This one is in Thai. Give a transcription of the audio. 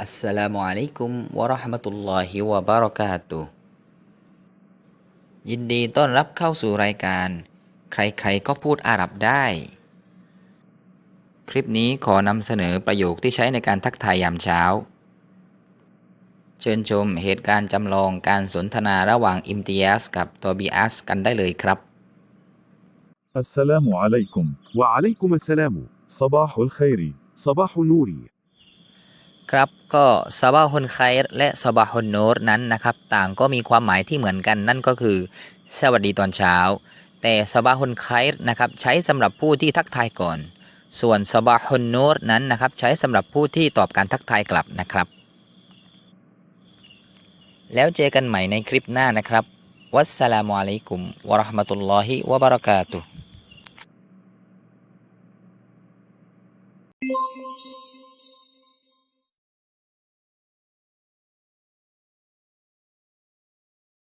อัสสลามุอะลัยกุมวะเราะห์มะตุลลอฮิวะบะเราะกาตุฮ์ยินดีต้อนรับเข้าสู่รายการ ใครๆก็พูดอาหรับได้ คลิปนี้ขอนำเสนอประโยคที่ใช้ในการทักทายยามเช้า เชิญชมเหตุการณ์จำลองการสนทนาระหว่างอิมติยัสกับโตบิอัสกันได้เลยครับ السلام عليكم وعليكم السلام صباح الخير صباح النور ครับก็ซาบาฮุนไคร์และซาบาฮุนโนรนั้นนะครับ ต่างก็มีความหมายที่เหมือนกันนั่นก็คือ สวัสดีตอนเช้า แต่ซาบาฮุนไคร์นะครับใช้สำหรับผู้ที่ทักทายก่อน ส่วนซาบาฮุนโนรนั้นนะครับใช้สำหรับผู้ที่ตอบการทักทายกลับนะครับ แล้วเจอกันใหม่ในคลิปหน้านะครับ วัสสลามุอะลัยกุมวะราะห์มะตุลลอฮิวะบะเราะกาตุฮ์